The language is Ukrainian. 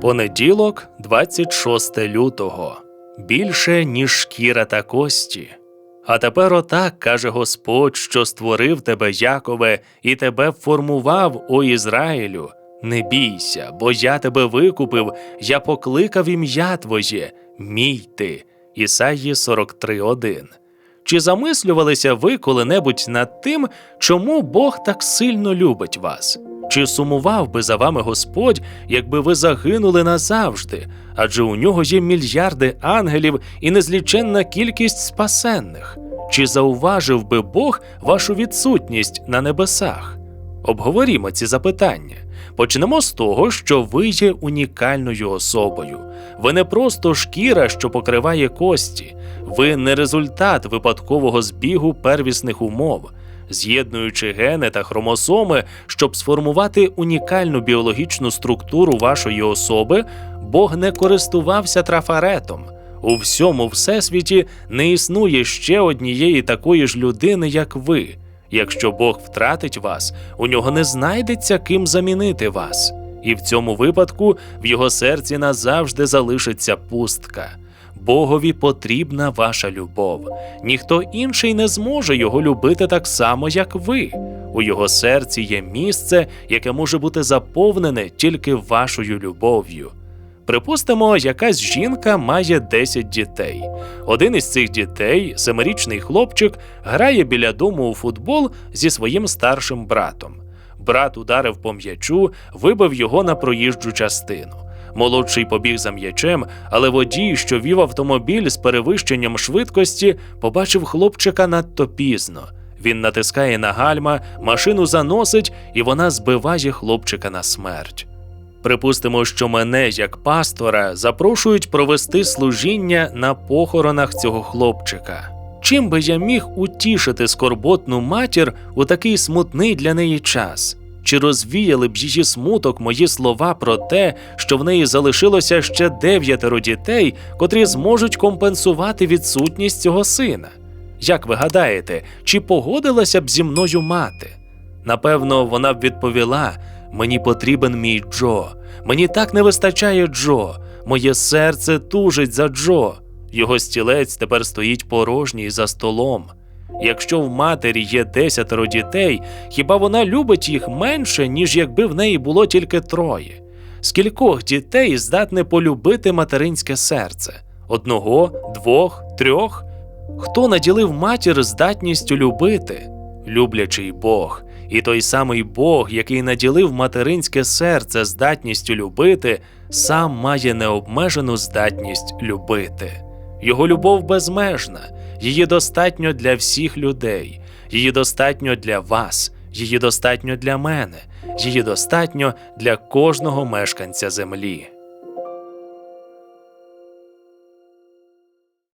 Понеділок, 26 лютого. Більше, ніж шкіра та кості. А тепер отак каже Господь, що створив тебе, Якове, і тебе формував, о Ізраїлю. Не бійся, бо я тебе викупив, я покликав ім'я Твоє, мій ти. Ісаї 43.1. Чи замислювалися ви коли-небудь над тим, чому Бог так сильно любить вас? Чи сумував би за вами Господь, якби ви загинули назавжди? Адже у нього є мільярди ангелів і незліченна кількість спасенних. Чи зауважив би Бог вашу відсутність на небесах? Обговорімо ці запитання. Почнемо з того, що ви є унікальною особою. Ви не просто шкіра, що покриває кості, ви не результат випадкового збігу первісних умов. З'єднуючи гени та хромосоми, щоб сформувати унікальну біологічну структуру вашої особи, Бог не користувався трафаретом. У всьому всесвіті не існує ще однієї такої ж людини, як ви. Якщо Бог втратить вас, у нього не знайдеться ким замінити вас. І в цьому випадку в його серці назавжди залишиться пустка. Богові потрібна ваша любов. Ніхто інший не зможе його любити так само, як ви. У його серці є місце, яке може бути заповнене тільки вашою любов'ю. Припустимо, якась жінка має 10 дітей. Один із цих дітей, семирічний хлопчик, грає біля дому у футбол зі своїм старшим братом. Брат ударив по м'ячу, вибив його на проїжджу частину. Молодший побіг за м'ячем, але водій, що вів автомобіль з перевищенням швидкості, побачив хлопчика надто пізно. Він натискає на гальма, машину заносить, і вона збиває хлопчика на смерть. Припустимо, що мене, як пастора, запрошують провести служіння на похоронах цього хлопчика. Чим би я міг утішити скорботну матір у такий смутний для неї час? Чи розвіяли б її смуток мої слова про те, що в неї залишилося ще дев'ятеро дітей, котрі зможуть компенсувати відсутність цього сина? Як ви гадаєте, чи погодилася б зі мною мати? Напевно, вона б відповіла: мені потрібен мій Джо. Мені так не вистачає Джо. Моє серце тужить за Джо. Його стілець тепер стоїть порожній за столом. Якщо в матері є десятеро дітей, хіба вона любить їх менше, ніж якби в неї було тільки троє? Скількох дітей здатне полюбити материнське серце? Одного, двох, трьох? Хто наділив матір здатністю любити? Люблячий Бог. І той самий Бог, який наділив материнське серце здатністю любити, сам має необмежену здатність любити. Його любов безмежна, її достатньо для всіх людей, її достатньо для вас, її достатньо для мене, її достатньо для кожного мешканця землі.